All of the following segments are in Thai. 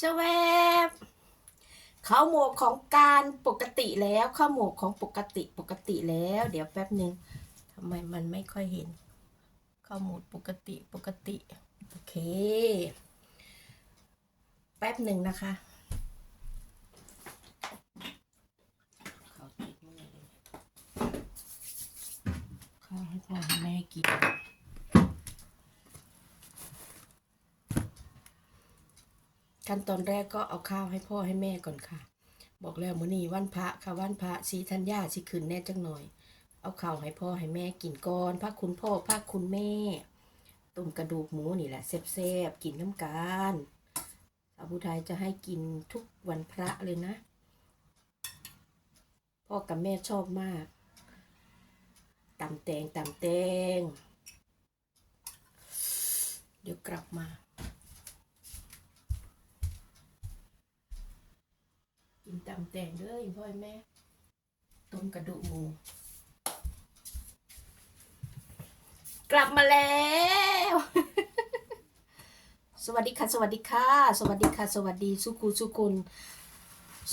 สวบข้าวหมกของการปกติแล้วข้าวหมกของปกติปกติแล้ว เดี๋ยวแป๊บหนึ่งทำไมมันไม่ค่อยเห็นข้าวหมกปกติปกติ โอเค แป๊บหนึ่งนะคะข้าวติดมือเขาให้พ่อให้แม่กิน ขั้นตอนแรกก็เอาข้าวให้พ่อให้แม่ก่อนค่ะ บอกแล้วมื้อนี้วันพระค่ะวันพระสีธัญญาสิขึ้นแน่จังหน่อย เอาข้าวให้พ่อให้แม่กินก่อนพระคุณพ่อพระคุณแม่ต้มกระดูกหมูนี่แหละแซ่บๆกินน้ำกันสาวผู้ไทยจะให้กินทุกวันพระเลยนะ พ่อกับแม่ชอบมากตำแตงตำแตง เดี๋ยวกลับมา กินตำแตงเด้อพ่อแม่ ต้มกระดูกหมู กลับมาแล้ว สวัสดีค่ะ สวัสดีค่ะ สวัสดีค่ะ สวัสดีสุกูสุกุล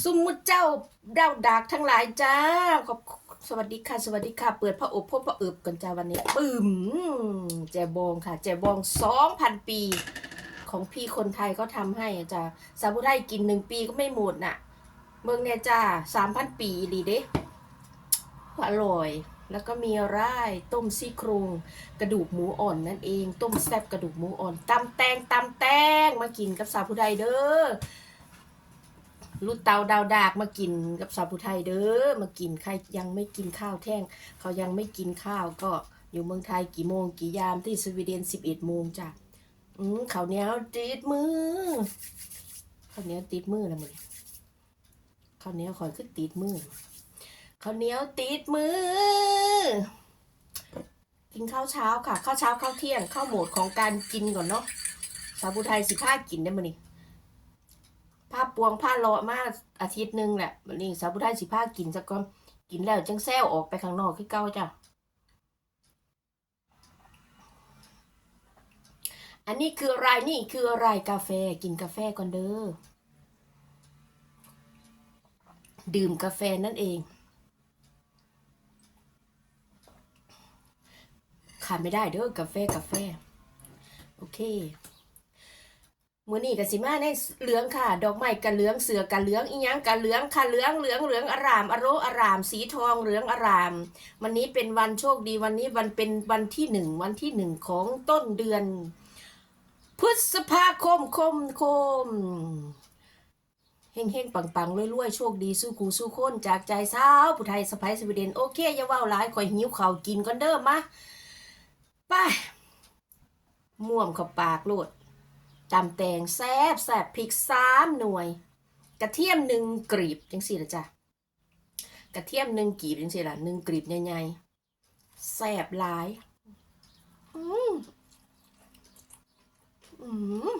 สุมุเจ้าดาวดากทั้งหลายจ้า ขอบสวัสดีค่ะ สวัสดีค่ะ เปิดพระอบพบพระเอิบกันจ้าวันนี้ปึ้มแจบองค่ะ แจบองสองพันปีของพี่คนไทยก็ทำให้จ้าสาวผู้ไทยกินหนึ่งปีก็ไม่หมดน่ะ เมืองเนี่ยจ้าสามพันปีดีเด้อร่อย แล้วก็มีอะไรต้มซี่โครงกระดูกหมูอ่อนนั่นเอง ต้มแซ่บกระดูกหมูอ่อนตำแตงตำแตงมากินกับสาวผู้ไทยเด้อลูกเตาดาวดากมากินกับสาวผู้ไทยเด้อมากินใครยังไม่กินข้าวแท่ง เขายังไม่กินข้าวก็อยู่เมืองไทยกี่โมงกี่ยามที่สวีเดนสิบเอ็ดโมงจ้ะอืมเขาเหนียวติดมือเขาเหนียวติดมือนะมึง ข้าวเหนียวคอยขึ้นติดมือข้าวเหนียวติดมือ กินข้าวเช้าค่ะ ข้าวเช้าข้าวเที่ยงข้าวโหมดของการกินก่อนเนาะสาวบุไทยสิผ้ากินได้มานี่ผ้าปวงผ้าเลาะมาอาทิตย์หนึ่งแหละวันนี้สาวบุไทยสิผ้ากินสักก่อนกินแล้วจังแซวออกไปข้างนอกคือเก้าจ้ะอันนี้คืออะไรนี่คืออะไรกาแฟกินกาแฟก่อนเด้อ ดื่มกาแฟนั่นเอง ขาดไม่ได้เด้อกาแฟกาแฟ โอเคมือนี้กับสิมาในเหลืองค่ะ ดอกไม้กะเหลืองเสือกะเหลืองอีหยังกะเหลืองค่ะเหลืองเหลืองเหลืองอารามอโรอาราม สีทองเหลืองอาราม วันนี้เป็นวันโชคดีวันนี้วันเป็นวันที่หนึ่งวันที่หนึ่งของต้นเดือน พฤษภาคมคมคม เฮงเฮงปังปังรวยๆโชคดีสู้กูสู้คนจากใจสาวผู้ไทยสไปสวีเดนโอเคอย่าว่าวหลายข่อยหิวข้าวกินก่อนเด้อมาไปม่วมเข้าปากโลดตำแตงแซบแซบพริกสามหน่วย กระเทียมหนึ่งกรีบจังสี่ละจ้ะกระเทียมหนึ่งกรีบจังสี่ละหนึ่งกรีบใหญ่ๆแซบหลาย อืมอืม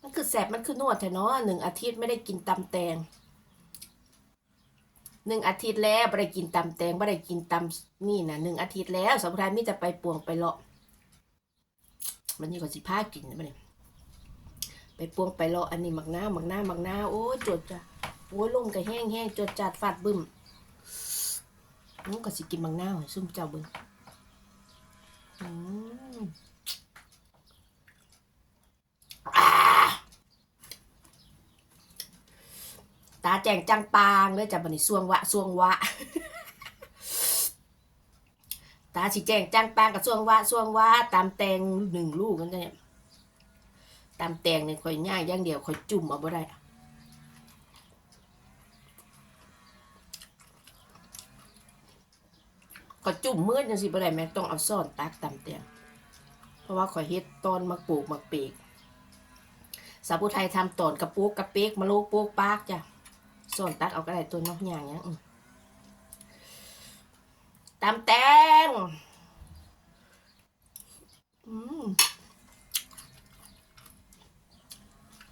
มันคือแสบมันคือนวดแต่เนาะหนึ่งอาทิตย์ไม่ได้กินตำแตงหนึ่งอาทิตย์แล้วไม่ได้กินตำแตงไม่ได้กินตำนี่นะหนึ่งอาทิตย์แล้วสมุทรมิจะไปปวงไปเลาะมันนี่ก็สิผ้ากินนะมันนี่ไปปวงไปเลาะอันนี้หมักหน้าหมักหน้าหมักหน้าโอ้จดจ้ะโอ้ลมก็แห้งแห้งจดจัดฟาดบึ้มน้องก็สิกินหมักหน้าให้ซุ่มเจ้าบิ้งอืม ตาแจงจังปางเลยจ้ะบันนี้สวงวะสวงวะ ตาสิแจงจังปางกับสวงวะสวงวะตามแตงหนึ่งลูกนั่นเนี่ยตามแตงเนี่ยคอยย่างอย่างเดียวคอยจุ่มเอาบ่ได้ก็จุ่มมืดจังสิบ่ได้แม่ต้องเอาซ่อนตักตามแตงเพราะว่าคอยเฮ็ดตอนมักปลูกมักเปกสาวผู้ไทยทำตอนกระปุกกระเปกมะโลกโปกปากจ้ะ ส่วนตักเอาก็ได้ตัวนอกอย่างเงี้ยอืมแตงอืม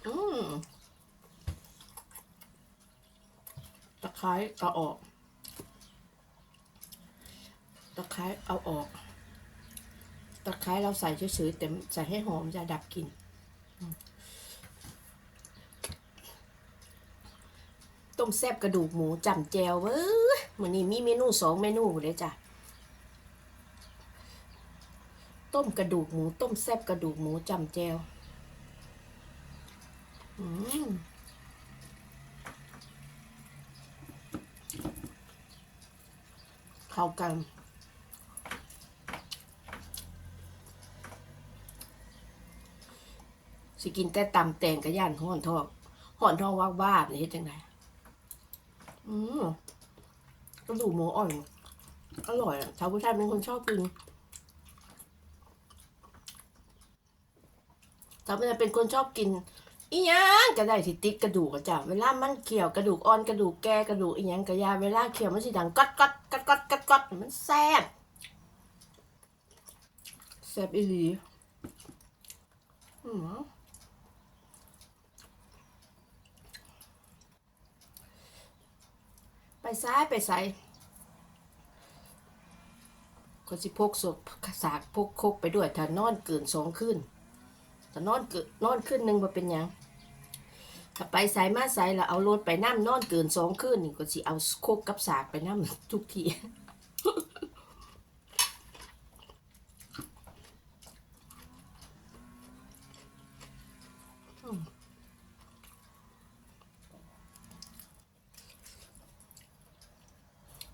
อืมตะไคร้เอาออกตะไคร้เอาออกตะไคร้เราใส่เฉยๆแต่ใส่ให้หอมจะดับกลิ่น ต้มแซ่บกระดูกหมูจำแจวเว้ยมื้อนี้มีเมนูสองเมนูเลยจ้ะต้มกระดูกหมู ต้มแซ่บกระดูกหมูจำแจวอืมเข้ากันสิกินแต่ตำแตงกระย่านห่อนทองห่อนทองวากวาบนี่เฮ็ดจังได อืมกระดูกหมูอ่อน อร่อยอะชาวผู้ชายเป็นคนชอบกินชาวผู้ชายเป็นคนชอบกินอีหยังก็ได้ที่ติดกระดูกอะจ้ะเวลามันเคี่ยวกระดูกอ่อนกระดูกแก่กระดูกอีหยังกระยาเวลาเคี่ยวมันสิดังกัดกัดกัดกัดกัดกัดมันแซ่บแซ่บอีหลีอืม ไป ซ้ายไปใส่คนสิพกศพสากพกคกไปด้วยถ้านอนเกินสองขึ้นถ้านอนเกินนอนขึ้นหนึ่งมาเป็นยังถ้าไปสายมาใส่แล้วเอารถไปน้ำนอนเกินสองขึ้นนี่ก็สิเอาโคกกับสากไปน้ำทุกที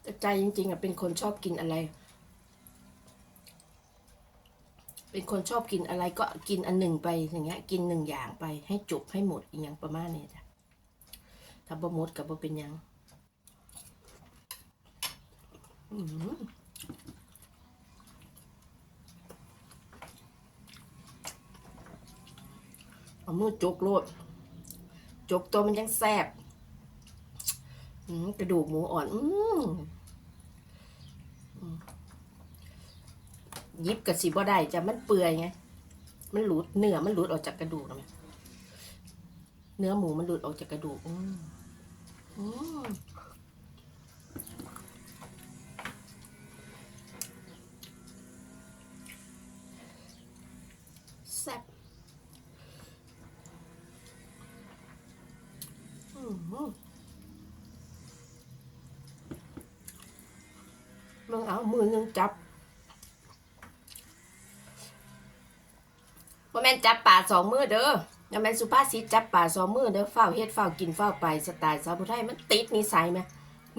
แต่ ใจจริงๆอะเป็นคนชอบกินอะไร เป็นคนชอบกินอะไรก็กินอันหนึ่งไปอย่างเงี้ย กินหนึ่งอย่างไปให้จบให้หมดอย่างประมาณนี้จ้ะถ้าบ่หมดกับบ่เป็นยังอื้อหือเอามือจกโลดจกตัวมันยังแซ่บกระดูกหมูอ่อน อื ยิบกับสีบ่ได้จะมันเปื่อยไง มันหลุดเนื้อมันหลุดออกจากกระดูกนะแม่เนื้อหมูมันหลุดออกจากกระดูก อืมอืมแซ่บอืมมึงเอามือนึงจับ ว่าแม่นจับป่าสองมือเด้อยังแม่นสุภาษิตจับป่าสองมือเด้อเฝ้าเฮ็ดเฝ้ากินเฝ้าไปสไตล์สาวผู้ไทยมันติดนิสัยไหม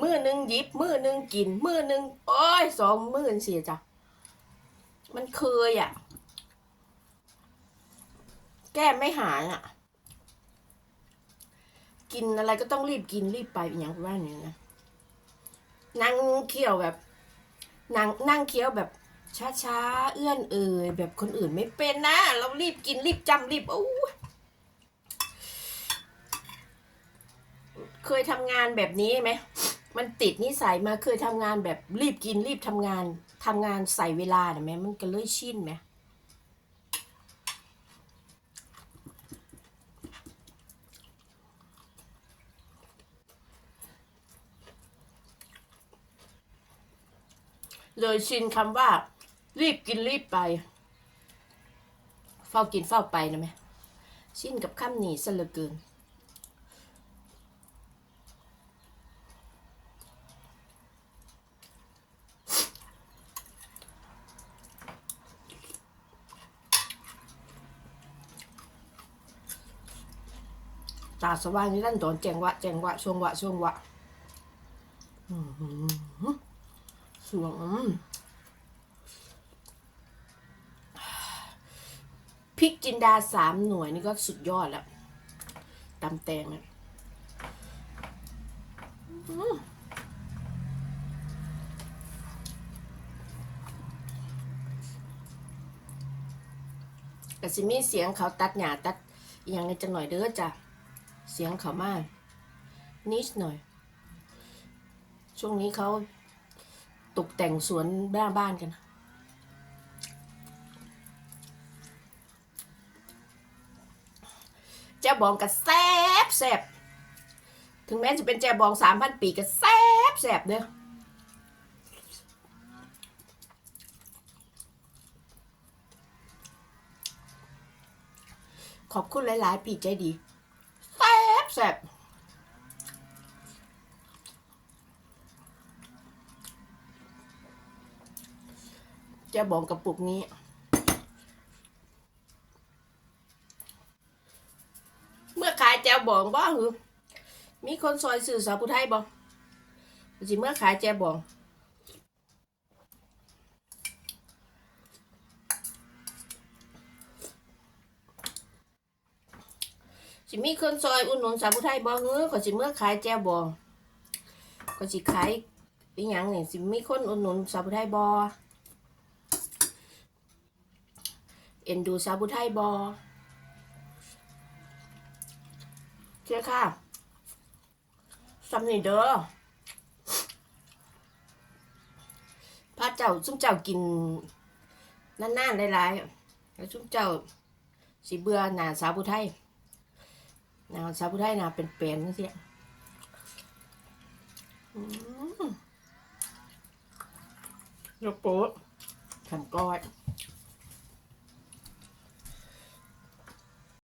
มือหนึ่งหยิบมือหนึ่งกินมือหนึ่งโอ้ยสองมือเสียจ้ะมันเคยอะ แก้ไม่หายอะ กินอะไรก็ต้องรีบกินรีบไปอย่างว่าอย่างนี้นะนั่งเคี่ยวแบบนั่งนั่งเคี้ยวแบบ ช้าๆ เอื้อนเอ่ยแบบคนอื่นไม่เป็นนะ เรารีบกินรีบจำรีบโอ้เคยทำงานแบบนี้ไหมมันติดนิสัยมาเคยทำงานแบบรีบกินรีบทำงานทำงานใส่เวลาเห็นไหมมันก็เลยชินไหมเลยชินคำว่า รีบกินรีบไป เฝ้ากินเฝ้าไปนะแม่ชินกับคำนี้ซะเหลือเกินตาสว่างนี่นั่นโดนแจงวะแจงวะช่วงวะช่วงวะอือหือสวงอืม พริกจินดาสามหน่วยนี่ก็สุดยอดแล้วตำแตงนะอืมกสิมีเสียงเขาตัดหญ้าตัดอย่างนี้จังหน่อยเด้อจ้ะ เสียงเขามาก นิดหน่อย ช่วงนี้เขาตกแต่งสวนหน้าบ้านกันแจ้บองกับแซบแซบถึงแม้จะเป็นแจ้บองสามพันปีก็แซบแซบเด้อขอบคุณหลาย ๆ พี่ใจดีแซบแซบจะบอกกระปุกนี้ เมื่อขาย แจวบองบ่หือมีคนซอยสื่อสาวผู้ไทยบ่สิเมื่อขายแจวบองสิมีคนซอยอุ่นหนุนสาวผู้ไทยบ่เงือก็สิเมื่อขายแจวบองก็สิขายอีหยังนี่สิมีคนอุ่นหนุนสาวผู้ไทยบ่เอ็นดูสาวผู้ไทยบ่ เชื่อค่ะสำนี่เด้อพระเจ้าซุ่มเจ้ากินนานๆหลายๆแล้วซุ่มเจ้าสิเบื่อหน้าสาวผู้ไทยนะสาวผู้ไทยนะเป็นเปลี่ยนนั่นสิอืมยกโป๊ะทำก้อย